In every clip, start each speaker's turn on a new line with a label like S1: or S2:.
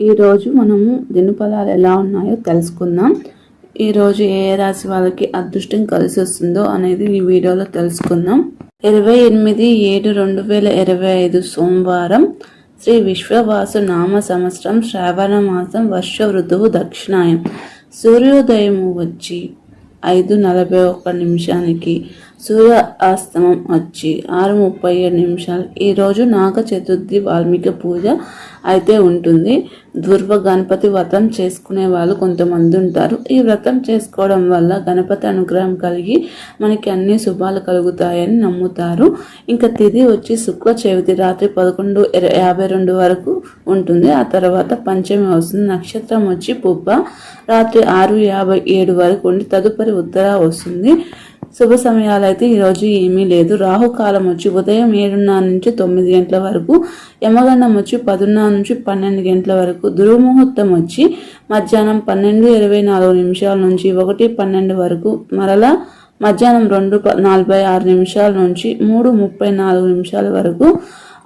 S1: ఈరోజు మనము దినుఫలాలు ఎలా ఉన్నాయో తెలుసుకుందాం. ఈరోజు ఏ ఏ రాశి వాళ్ళకి అదృష్టం కలిసి వస్తుందో అనేది ఈ వీడియోలో తెలుసుకుందాం. ఇరవై ఎనిమిది ఏడు రెండు వేల ఇరవై ఐదు సోమవారం శ్రీ విశ్వవాసు నామ సంవత్సరం శ్రావణ మాసం వర్ష ఋతువు దక్షిణాయం. సూర్యోదయము వచ్చి ఐదు నలభై ఒక్క నిమిషానికి సూర్య అస్తమం వచ్చి ఆరు ముప్పై ఏడు నిమిషాలు. ఈరోజు నాగ చతుర్థి వాల్మీకి పూజ అయితే ఉంటుంది. దుర్వ గణపతి వ్రతం చేసుకునే వాళ్ళు కొంతమంది ఉంటారు. ఈ వ్రతం చేసుకోవడం వల్ల గణపతి అనుగ్రహం కలిగి మనకి అన్ని శుభాలు కలుగుతాయని నమ్ముతారు. ఇంకా తిది వచ్చి శుక్ల చవితి రాత్రి పదకొండు యాభై రెండు వరకు ఉంటుంది. ఆ తర్వాత పంచమి వస్తుంది. నక్షత్రం వచ్చి పుబ్బ. రాత్రి ఆరు యాభై ఏడు వరకు ఉండి తదుపరి ఉత్తర వస్తుంది. శుభ సమయాలు అయితే ఈరోజు ఏమీ లేదు. రాహుకాలం వచ్చి ఉదయం ఏడున్నర నుంచి తొమ్మిది గంటల వరకు యమగండం వచ్చి పదున్నర నుంచి పన్నెండు గంటల వరకు దుర్ముహూర్తం వచ్చి మధ్యాహ్నం పన్నెండు ఇరవై నాలుగు నిమిషాల నుంచి ఒకటి పన్నెండు వరకు మరలా మధ్యాహ్నం రెండు ప- నలభై ఆరు నిమిషాల నుంచి మూడు ముప్పై నాలుగు నిమిషాల వరకు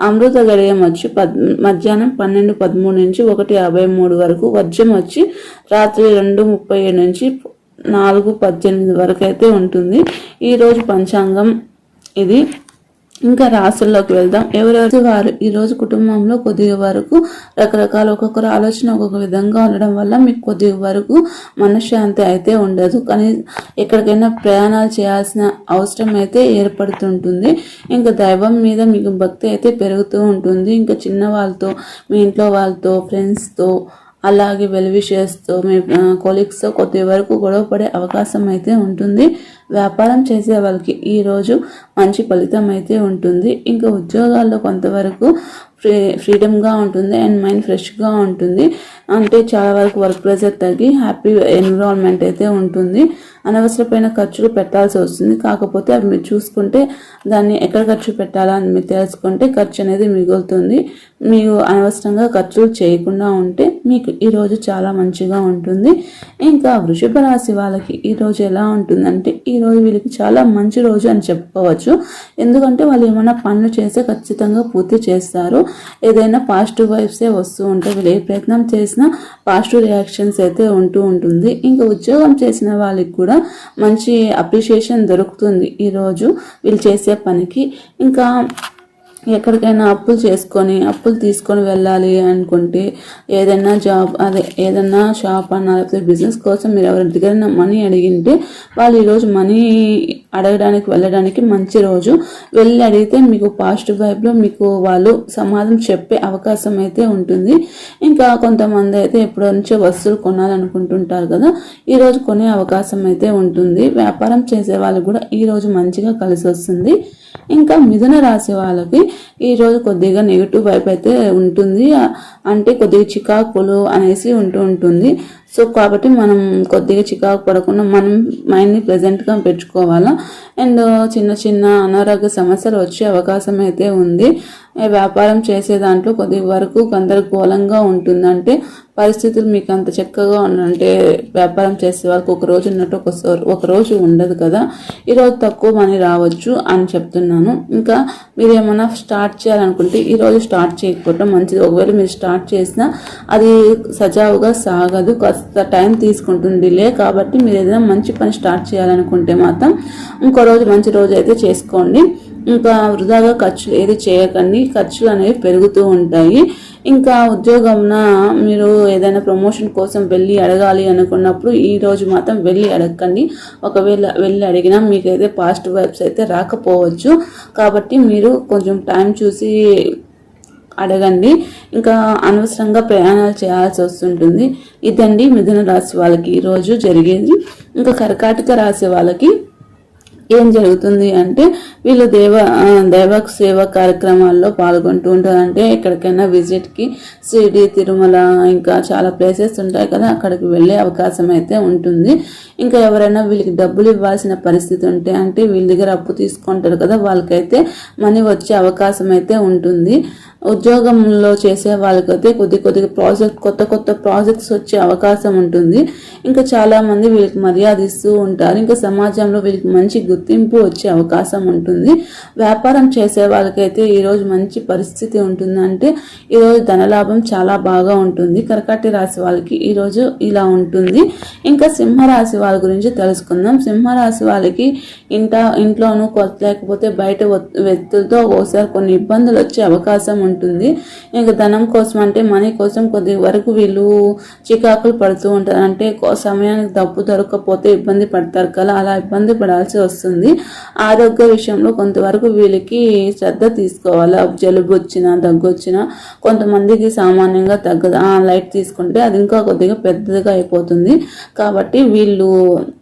S1: అమృత గడియం వచ్చి పద్ మధ్యాహ్నం పన్నెండు పదమూడు నుంచి ఒకటి యాభై మూడు వరకు వర్జం వచ్చి రాత్రి రెండు ముప్పై ఏడు నుంచి నాలుగు పద్దెనిమిది వరకు అయితే ఉంటుంది ఈరోజు పంచాంగం ఇది. ఇంకా రాసుల్లోకి వెళ్దాం. ఎవరెవరు వారు ఈరోజు కుటుంబంలో కొద్దిగా వరకు రకరకాల ఒక్కొక్కరు ఆలోచన ఒక్కొక్క విధంగా ఉండడం వల్ల మీకు కొద్దిగా వరకు మనశ్శాంతి అయితే ఉండదు. కానీ ఎక్కడికైనా ప్రయాణాలు చేయాల్సిన అవసరం అయితే ఏర్పడుతుంటుంది. ఇంకా దైవం మీద మీకు భక్తి అయితే పెరుగుతూ ఉంటుంది. ఇంకా చిన్న వాళ్ళతో మీ ఇంట్లో వాళ్ళతో ఫ్రెండ్స్తో అలాగే వెల్విషర్స్తో మీ కొలీగ్స్తో కొద్ది వరకు గొడవ పడే అవకాశం అయితే ఉంటుంది. వ్యాపారం చేసే వాళ్ళకి ఈరోజు మంచి ఫలితం అయితే ఉంటుంది. ఇంకా ఉద్యోగాల్లో కొంతవరకు ఫ్రీ ఫ్రీడమ్గా ఉంటుంది అండ్ మైండ్ ఫ్రెష్గా ఉంటుంది. అంటే చాలా వరకు వర్క్ ప్రెషర్ తగ్గి హ్యాపీ ఎన్విరాన్మెంట్ అయితే ఉంటుంది. అనవసరమైన ఖర్చులు పెట్టాల్సి వస్తుంది. కాకపోతే అవి మీరు చూసుకుంటే దాన్ని ఎక్కడ ఖర్చు పెట్టాలా అని మీరు తెలుసుకుంటే ఖర్చు అనేది మిగులుతుంది. మీరు అనవసరంగా ఖర్చులు చేయకుండా ఉంటే మీకు ఈరోజు చాలా మంచిగా ఉంటుంది. ఇంకా వృషభ రాశి వాళ్ళకి ఈరోజు ఎలా ఉంటుందంటే ఈరోజు వీళ్ళకి చాలా మంచి రోజు అని చెప్పుకోవచ్చు ఎందుకంటే వాళ్ళు ఏమైనా పనులు చేస్తే ఖచ్చితంగా పూర్తి చేస్తారు. ఏదైనా పాజిటివ్ వైబ్సే వస్తూ ఉంటాయి వీళ్ళు ఏ ప్రయత్నం చేసినా పాజిటివ్ రియాక్షన్స్ అయితే ఉంటూ ఉంటుంది. ఇంకా ఉద్యోగం చేసిన వాళ్ళకి కూడా మంచి అప్రిషియేషన్ దొరుకుతుంది ఈరోజు వీళ్ళు చేసే పనికి. ఇంకా ఎక్కడికైనా అప్పులు చేసుకొని అప్పులు తీసుకొని వెళ్ళాలి అనుకుంటే ఏదైనా జాబ్ అదే ఏదైనా షాప్ అన్న లేకపోతే బిజినెస్ కోసం మీరు ఎవరి దగ్గర మనీ అడిగింటే వాళ్ళు ఈరోజు మనీ అడగడానికి వెళ్ళడానికి మంచి రోజు. వెళ్ళి అడిగితే మీకు పాజిటివ్ వైబ్లో మీకు వాళ్ళు సమాధానం చెప్పే అవకాశం అయితే ఉంటుంది. ఇంకా కొంతమంది అయితే ఎప్పటి నుంచో వస్తువులు కొనాలనుకుంటుంటారు కదా ఈరోజు కొనే అవకాశం అయితే ఉంటుంది. వ్యాపారం చేసే వాళ్ళు కూడా ఈరోజు మంచిగా కలిసి వస్తుంది. ఇంకా మిథున రాశి వాళ్ళకి ఈరోజు కొద్దిగా నెగిటివ్ వైపు అయితే ఉంటుంది. అంటే కొద్దిగా చికాకులు అనేసి ఉంటూ ఉంటుంది. సో కాబట్టి మనం కొద్దిగా చికాకు పడకుండా మనం మైండ్ని ప్రెజెంట్గా పెట్టుకోవాలా అండ్ uh, చిన్న చిన్న అనారోగ్య సమస్యలు వచ్చే అవకాశం అయితే ఉంది. వ్యాపారం చేసే దాంట్లో కొద్ది వరకు గందరగోళంగా ఉంటుంది. అంటే పరిస్థితులు మీకు అంత చక్కగా ఉన్న- అంటే వ్యాపారం చేసే వరకు ఒక రోజు ఉన్నట్టు ఒక సో- ఒక రోజు ఉండదు కదా. ఈరోజు తక్కువ మనీ రావచ్చు అని చెప్తున్నాను. ఇంకా మీరు ఏమైనా స్టార్ట్ చేయాలనుకుంటే ఈరోజు స్టార్ట్ చేయకపోవటం మంచిది. ఒకవేళ మీరు స్టార్ట్ చేసినా అది సజావుగా సాగదు. కాస్త టైం తీసుకుంటుంది డిలే కాబట్టి మీరు ఏదైనా మంచి పని స్టార్ట్ చేయాలనుకుంటే మాత్రం ఇంకో రోజు మంచి రోజు అయితే చేసుకోండి. ఇంకా వృధాగా ఖర్చులు ఏది చేయకండి. ఖర్చులు అనేవి పెరుగుతూ ఉంటాయి. ఇంకా ఉద్యోగంన మీరు ఏదైనా ప్రమోషన్ కోసం వెళ్ళి అడగాలి అనుకున్నప్పుడు ఈ రోజు మాత్రం వెళ్ళి అడగండి. ఒకవేళ వెళ్ళి అడిగినా మీకైతే పాజిటివ్ వైబ్స్ అయితే రాకపోవచ్చు. కాబట్టి మీరు కొంచెం టైం చూసి అడగండి. ఇంకా అనవసరంగా ప్రయాణాలు చేయాల్సి వస్తుంటుంది. ఇదండి మిథున రాశి వాళ్ళకి ఈరోజు జరిగేది. ఇంకా కర్కాటక రాశి వాళ్ళకి ఏం జరుగుతుంది అంటే వీళ్ళు దేవ దైవ సేవ కార్యక్రమాల్లో పాల్గొంటూ ఉంటారు. అంటే ఎక్కడికైనా విజిట్కి షిరిడి తిరుమల ఇంకా చాలా ప్లేసెస్ ఉంటాయి కదా అక్కడికి వెళ్ళే అవకాశం అయితే ఉంటుంది. ఇంకా ఎవరైనా వీళ్ళకి డబ్బులు ఇవ్వాల్సిన పరిస్థితి ఉంటే అంటే వీళ్ళ దగ్గర అప్పు తీసుకుంటారు కదా వాళ్ళకైతే మనీ వచ్చే అవకాశం అయితే ఉంటుంది. ఉద్యోగంలో చేసే వాళ్ళకైతే కొద్ది కొద్దిగా ప్రాజెక్ట్ కొత్త కొత్త ప్రాజెక్ట్స్ వచ్చే అవకాశం ఉంటుంది. ఇంకా చాలా మంది వీళ్ళకి మర్యాద ఇస్తూ ఉంటారు. ఇంకా సమాజంలో వీళ్ళకి మంచి గుర్తింపు వచ్చే అవకాశం ఉంటుంది. వ్యాపారం చేసే వాళ్ళకైతే ఈరోజు మంచి పరిస్థితి ఉంటుందంటే ఈరోజు ధనలాభం చాలా బాగా ఉంటుంది. కర్కాటి రాశి వాళ్ళకి ఈరోజు ఇలా ఉంటుంది. ఇంకా సింహరాశి వాళ్ళ గురించి తెలుసుకుందాం. సింహరాశి వాళ్ళకి ఇంట ఇంట్లోనూ కొత్త లేకపోతే బయట వ్యక్తులతో ఒకసారి కొన్ని ఇబ్బందులు వచ్చే అవకాశం ఉంటుంది ఉంటుంది. ఇంకా ధనం కోసం అంటే మనీ కోసం కొద్ది వరకు వీళ్ళు చికాకులు పడుతూ ఉంటారు. అంటే సమయానికి డబ్బు దొరకకపోతే ఇబ్బంది పడతారు కదా అలా ఇబ్బంది పడాల్సి వస్తుంది. ఆరోగ్య విషయంలో కొంతవరకు వీళ్ళకి శ్రద్ధ తీసుకోవాలి. జలుబు వచ్చినా దగ్గు వచ్చినా కొంతమందికి సామాన్యంగా తగ్గదు. ఆ లైట్ తీసుకుంటే అది ఇంకా కొద్దిగా పెద్దదిగా అయిపోతుంది. కాబట్టి వీళ్ళు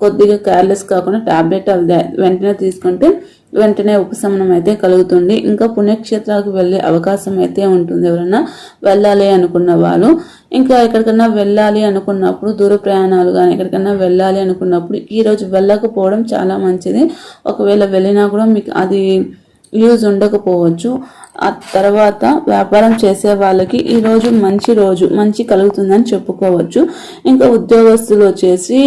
S1: కొద్దిగా కేర్లెస్ కాకుండా టాబ్లెట్ అవి వెంటనే తీసుకుంటే వెంటనే ఉపశమనం అయితే కలుగుతుంది. ఇంకా పుణ్యక్షేత్రాలకు వెళ్ళే అవకాశం అయితే ఉంటుంది. ఎవరన్నా వెళ్ళాలి అనుకున్న వాళ్ళు ఇంకా ఎక్కడికన్నా వెళ్ళాలి అనుకున్నప్పుడు దూర ప్రయాణాలు కానీ ఎక్కడికన్నా వెళ్ళాలి అనుకున్నప్పుడు ఈరోజు వెళ్ళకపోవడం చాలా మంచిది. ఒకవేళ వెళ్ళినా కూడా మీకు అది యూజ్ ఉండకపోవచ్చు. ఆ తర్వాత వ్యాపారం చేసే వాళ్ళకి ఈరోజు మంచి రోజు మంచి కలుగుతుందని చెప్పుకోవచ్చు. ఇంకా ఉద్యోగస్తులు వచ్చేసి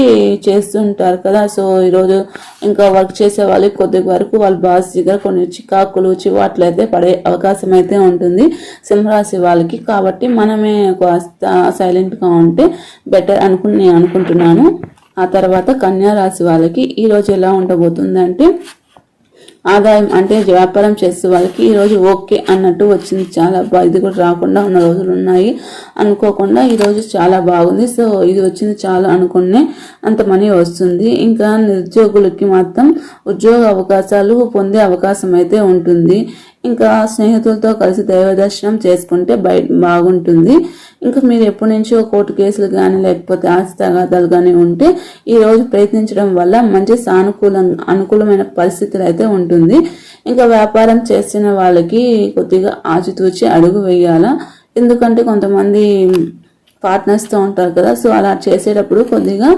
S1: చేస్తుంటారు కదా. సో ఈరోజు ఇంకా వర్క్ చేసే వాళ్ళకి కొద్ది వరకు వాళ్ళ బాస్ దగ్గర కొన్ని చికాకులు చివాట్లు అయితే పడే అవకాశం అయితే ఉంటుంది సింహరాశి వాళ్ళకి. కాబట్టి మనమే కాస్త సైలెంట్గా ఉంటే బెటర్ అనుకుని నేను అనుకుంటున్నాను. ఆ తర్వాత కన్యా రాశి వాళ్ళకి ఈరోజు ఎలా ఉండబోతుందంటే ఆదాయం అంటే వ్యాపారం చేసే వాళ్ళకి ఈరోజు ఓకే అన్నట్టు వచ్చింది. చాలా బాగా ఇది కూడా రాకుండా ఉన్న రోజులు ఉన్నాయి. అనుకోకుండా ఈరోజు చాలా బాగుంది. సో ఇది వచ్చింది చాలా అనుకునే అంత మనీ వస్తుంది. ఇంకా నిరుద్యోగులకి మాత్రం ఉద్యోగ అవకాశాలు పొందే అవకాశం అయితే ఉంటుంది. ఇంకా స్నేహితులతో కలిసి దైవదర్శనం చేసుకుంటే బయట బాగుంటుంది. ఇంకా మీరు ఎప్పటి నుంచో కోర్టు కేసులు కానీ లేకపోతే ఆస్తి తగాదాలు కానీ ఉంటే ఈరోజు ప్రయత్నించడం వల్ల మంచి సానుకూలం అనుకూలమైన పరిస్థితులు అయితే ఉంటుంది. ఇంకా వ్యాపారం చేసిన వాళ్ళకి కొద్దిగా ఆచితూచి అడుగు వేయాలా? ఎందుకంటే కొంతమంది పార్ట్నర్స్తో ఉంటారు కదా సో అలా చేసేటప్పుడు కొద్దిగా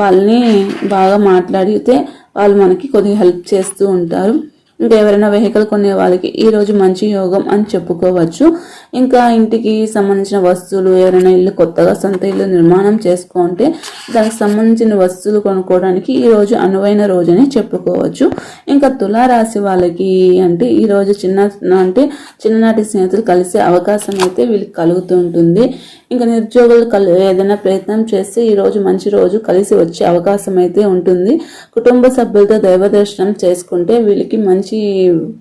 S1: వాళ్ళని బాగా మాట్లాడితే వాళ్ళు మనకి కొద్దిగా హెల్ప్ చేస్తూ ఉంటారు. ఇంకా ఎవరైనా వెహికల్ కొనే వాళ్ళకి ఈ రోజు మంచి యోగం అని చెప్పుకోవచ్చు. ఇంకా ఇంటికి సంబంధించిన వస్తువులు ఎవరైనా ఇల్లు కొత్తగా సొంత ఇల్లు నిర్మాణం చేసుకుంటే దానికి సంబంధించిన వస్తువులు కొనుక్కోవడానికి ఈ రోజు అనువైన రోజు అని చెప్పుకోవచ్చు. ఇంకా తులారాశి వాళ్ళకి అంటే ఈ రోజు చిన్న అంటే చిన్ననాటి స్నేహితులు కలిసే అవకాశం అయితే వీళ్ళకి కలుగుతూ ఉంటుంది ఇంకా నిరుద్యోగులు కల్ ఏదైనా ప్రయత్నం చేస్తే ఈ రోజు మంచి రోజు కలిసి వచ్చే అవకాశం అయితే ఉంటుంది. కుటుంబ సభ్యులతో దైవ దర్శనం చేసుకుంటే వీళ్ళకి మంచి మంచి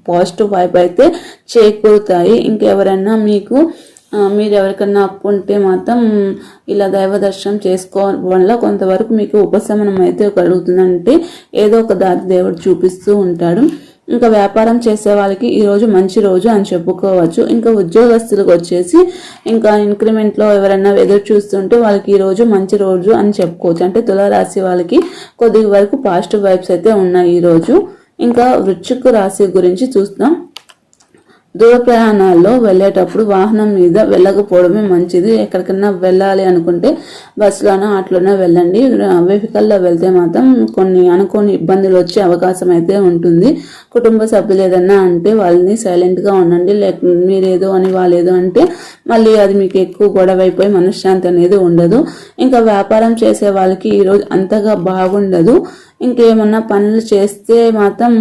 S1: పాజిటివ్ వైబ్ అయితే చేకూరుతాయి. ఇంకెవరైనా మీకు మీరు ఎవరికన్నా అప్పు ఉంటే మాత్రం ఇలా దైవ దర్శనం చేసుకోవడం వల్ల కొంతవరకు మీకు ఉపశమనం అయితే కలుగుతుందంటే ఏదో ఒక దారి దేవుడు చూపిస్తూ ఉంటాడు. ఇంకా వ్యాపారం చేసే వాళ్ళకి ఈ రోజు మంచి రోజు అని చెప్పుకోవచ్చు. ఇంకా ఉద్యోగస్తులకు వచ్చేసి ఇంకా ఇంక్రిమెంట్లో ఎవరైనా ఎదురు చూస్తుంటే వాళ్ళకి ఈరోజు మంచి రోజు అని చెప్పుకోవచ్చు. అంటే తులారాశి వాళ్ళకి కొద్ది వరకు పాజిటివ్ వైబ్స్ అయితే ఉన్నాయి ఈ రోజు. ఇంకా వృశ్చిక రాశి గురించి చూస్తాం దూర ప్రయాణాల్లో వెళ్ళేటప్పుడు వాహనం మీద వెళ్ళకపోవడమే మంచిది. ఎక్కడికైనా వెళ్ళాలి అనుకుంటే బస్సులోనో ఆటోలోనో వెళ్ళండి. వెహికల్లో వెళ్తే మాత్రం కొన్ని అనుకోని ఇబ్బందులు వచ్చే అవకాశం అయితే ఉంటుంది. కుటుంబ సభ్యులు ఏదన్నా అంటే వాళ్ళని సైలెంట్గా ఉండండి. లేక మీరేదో అని వాళ్ళేదో అంటే మళ్ళీ అది మీకు ఎక్కువ గొడవ అయిపోయి మనశ్శాంతి అనేది ఉండదు. ఇంకా వ్యాపారం చేసే వాళ్ళకి ఈరోజు అంతగా బాగుండదు. ఇంకేమన్నా పనులు చేస్తే మాత్రం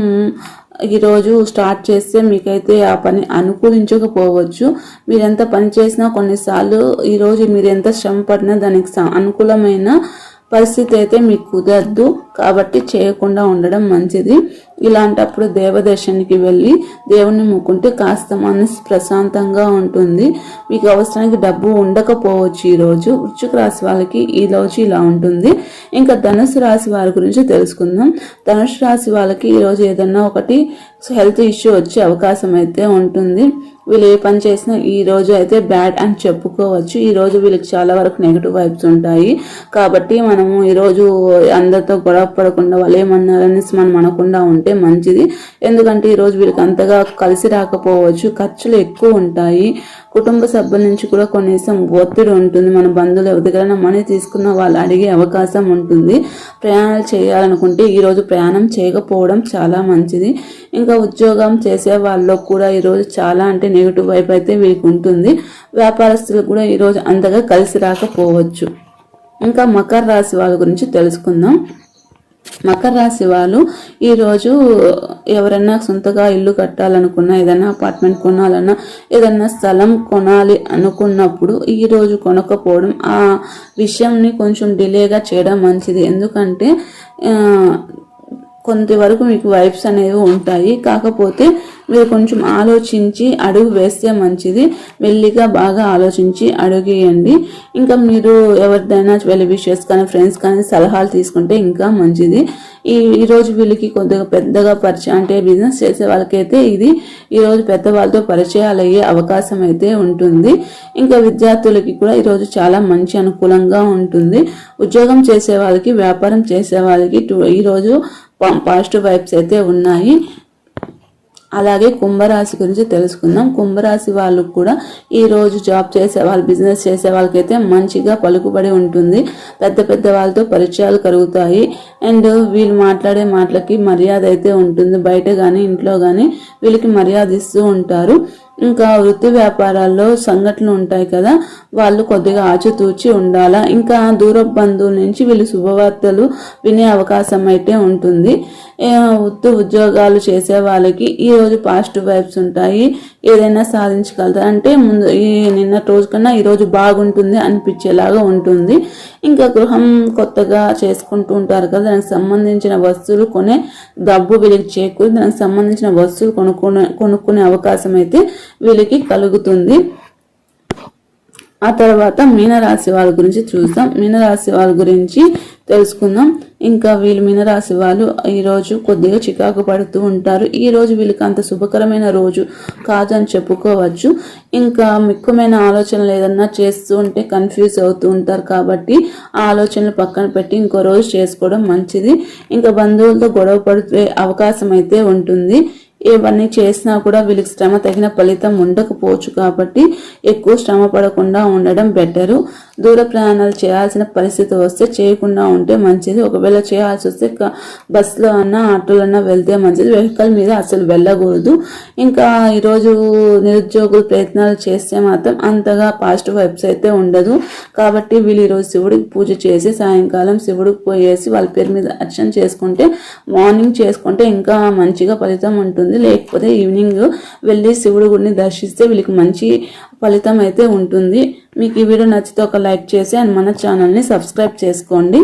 S1: ఈరోజు స్టార్ట్ చేస్తే మీకైతే ఆ పని అనుకూలించకపోవచ్చు. మీరెంత పని చేసినా కొన్నిసార్లు ఈరోజు మీరు ఎంత శ్రమ పడినా దానికి స- అనుకూలమైన పరిస్థితి అయితే మీకు కుదరదు. కాబట్టి చేయకుండా ఉండడం మంచిది. ఇలాంటప్పుడు దేవదర్శనికి వెళ్ళి దేవుణ్ణి మొక్కుంటే కాస్త మనసు ప్రశాంతంగా ఉంటుంది. మీకు అవసరానికి డబ్బు ఉండకపోవచ్చు ఈరోజు. వృశ్చిక రాశి వాళ్ళకి ఈ రోజు ఇలా ఉంటుంది. ఇంకా ధనుసు రాశి వారి గురించి తెలుసుకుందాం. ధనుసు రాశి వాళ్ళకి ఈరోజు ఏదన్నా ఒకటి హెల్త్ ఇష్యూ వచ్చే అవకాశం అయితే ఉంటుంది. వీళ్ళు ఏ పని చేసినా ఈ రోజు అయితే బ్యాడ్ అని చెప్పుకోవచ్చు. ఈ రోజు వీళ్ళకి చాలా వరకు నెగిటివ్ వైబ్స్ ఉంటాయి. కాబట్టి మనము ఈ రోజు అందరితో గొడవ పడకుండా వాళ్ళు ఏమన్నారనేసి మనం అనకుండా ఉంటే. మంచిది. ఎందుకంటే ఈరోజు వీళ్ళకి అంతగా కలిసి రాకపోవచ్చు. ఖర్చులు ఎక్కువ ఉంటాయి. కుటుంబ సభ్యుల నుంచి కూడా కనీసం ఒత్తిడి ఉంటుంది. మన బంధువులు ఎవరికైనా మనీ తీసుకున్న వాళ్ళు అడిగే అవకాశం ఉంటుంది. ప్రయాణాలు చేయాలనుకుంటే ఈరోజు ప్రయాణం చేయకపోవడం చాలా మంచిది. ఇంకా ఉద్యోగం చేసే వాళ్ళలో కూడా ఈరోజు చాలా అంటే నెగిటివ్ వైపు అయితే వీరికి ఉంటుంది. వ్యాపారస్తులు కూడా ఈరోజు అంతగా కలిసి రాకపోవచ్చు. ఇంకా మకర రాశి వాళ్ళ గురించి తెలుసుకుందాం. మకర రాశి వాళ్ళు ఈరోజు ఎవరైనా సొంతగా ఇల్లు కట్టాలనుకున్నా ఏదైనా అపార్ట్మెంట్ కొనాలన్నా ఏదైనా స్థలం కొనాలి అనుకున్నప్పుడు ఈరోజు కొనకపోవడం ఆ విషయంని కొంచెం డిలేగా చేయడం మంచిది. ఎందుకంటే కొంతవరకు మీకు వైబ్స్ అనేవి ఉంటాయి. కాకపోతే మీరు కొంచెం ఆలోచించి అడుగు వేస్తే మంచిది. మెల్లిగా బాగా ఆలోచించి అడుగేయండి. ఇంకా మీరు ఎవరిదైనా వెళ్ళి విషయస్ కానీ ఫ్రెండ్స్ కానీ సలహాలు తీసుకుంటే ఇంకా మంచిది. ఈ ఈరోజు వీళ్ళకి కొద్దిగా పెద్దగా పరిచయం అంటే బిజినెస్ చేసే వాళ్ళకైతే ఇది ఈరోజు పెద్దవాళ్ళతో పరిచయాలు అయ్యే అవకాశం అయితే ఉంటుంది. ఇంకా విద్యార్థులకి కూడా ఈరోజు చాలా మంచి అనుకూలంగా ఉంటుంది. ఉద్యోగం చేసే వాళ్ళకి వ్యాపారం చేసే వాళ్ళకి టు- ఈరోజు పాజిటివ్ వైబ్స్ అయితే ఉన్నాయి. అలాగే కుంభరాశి గురించి తెలుసుకుందాం. కుంభరాశి వాళ్ళకు కూడా ఈరోజు జాబ్ చేసే వాళ్ళు బిజినెస్ చేసే వాళ్ళకైతే మంచిగా పలుకుబడి ఉంటుంది. పెద్ద పెద్ద వాళ్ళతో పరిచయాలు కలుగుతాయి. అండ్ వీళ్ళు మాట్లాడే మాటలకి మర్యాద అయితే ఉంటుంది. బయట కానీ ఇంట్లో కానీ వీళ్ళకి మర్యాద ఇస్తూ ఉంటారు. ఇంకా వృత్తి వ్యాపారాల్లో సంఘటనలు ఉంటాయి కదా వాళ్ళు కొద్దిగా ఆచితూచి ఉండాలా? ఇంకా దూర బంధువుల నుంచి వీళ్ళు శుభవార్తలు వినే అవకాశం అయితే ఉంటుంది వృత్తి ఉద్యోగాలు చేసే వాళ్ళకి ఈరోజు పాజిటివ్ వైబ్స్ ఉంటాయి. ఏదైనా సాధించగలుగుతారు అంటే ముందు ఈ నిన్న రోజు కన్నా ఈరోజు బాగుంటుంది అనిపించేలాగా ఉంటుంది. ఇంకా గృహం కొత్తగా చేసుకుంటూ ఉంటారు కదా దానికి సంబంధించిన వస్తువులు కొనే డబ్బు వీళ్ళకి చేకూరి దానికి సంబంధించిన వస్తువులు కొనుక్కునే కొనుక్కునే అవకాశం అయితే వీళ్ళకి కలుగుతుంది. ఆ తర్వాత మీనరాశి వాళ్ళ గురించి చూద్దాం. మీనరాశి వాళ్ళ గురించి తెలుసుకుందాం. ఇంకా వీళ్ళు మీనరాశి వాళ్ళు ఈరోజు కొద్దిగా చికాకు పడుతూ ఉంటారు. ఈ రోజు వీళ్ళకి అంత శుభకరమైన రోజు కాదని చెప్పుకోవచ్చు. ఇంకా ముఖ్యమైన ఆలోచనలు ఏదన్నా చేస్తూ ఉంటే కన్ఫ్యూజ్ అవుతూ ఉంటారు కాబట్టి ఆ ఆలోచనలు పక్కన పెట్టి ఇంకో రోజు చేసుకోవడం మంచిది. ఇంకా బంధువులతో గొడవ పడే అవకాశం అయితే ఉంటుంది. ఇవన్నీ చేసినా కూడా వీళ్ళకి శ్రమ తగిన ఫలితం ఉండకపోవచ్చు కాబట్టి ఎక్కువ శ్రమ పడకుండా ఉండడం బెటరు. దూర ప్రయాణాలు చేయాల్సిన పరిస్థితి వస్తే చేయకుండా ఉంటే మంచిది. ఒకవేళ చేయాల్సి వస్తే బస్సులో అన్నా ఆటోలో అన్నా వెళ్తే మంచిది. వెహికల్ మీద అసలు వెళ్ళకూడదు. ఇంకా ఈరోజు నిరుద్యోగులు ప్రయత్నాలు చేస్తే మాత్రం అంతగా పాజిటివ్ వైబ్స్ అయితే ఉండదు. కాబట్టి వీళ్ళు ఈరోజు శివుడికి పూజ చేసి సాయంకాలం శివుడికి పోయేసి వాళ్ళ పేరు మీద అర్చన చేసుకుంటే మార్నింగ్ చేసుకుంటే ఇంకా మంచిగా ఫలితం ఉంటుంది. లేకపోతే ఈవినింగ్ వెళ్ళి శివుడి గుడిని దర్శిస్తే వీళ్ళకి మంచి ఫలితం అయితే ఉంటుంది. మీకు ఈ వీడియో నచ్చితే ఒక లైక్ చేసి అండ్ మన ఛానల్ని సబ్స్క్రైబ్ చేసుకోండి.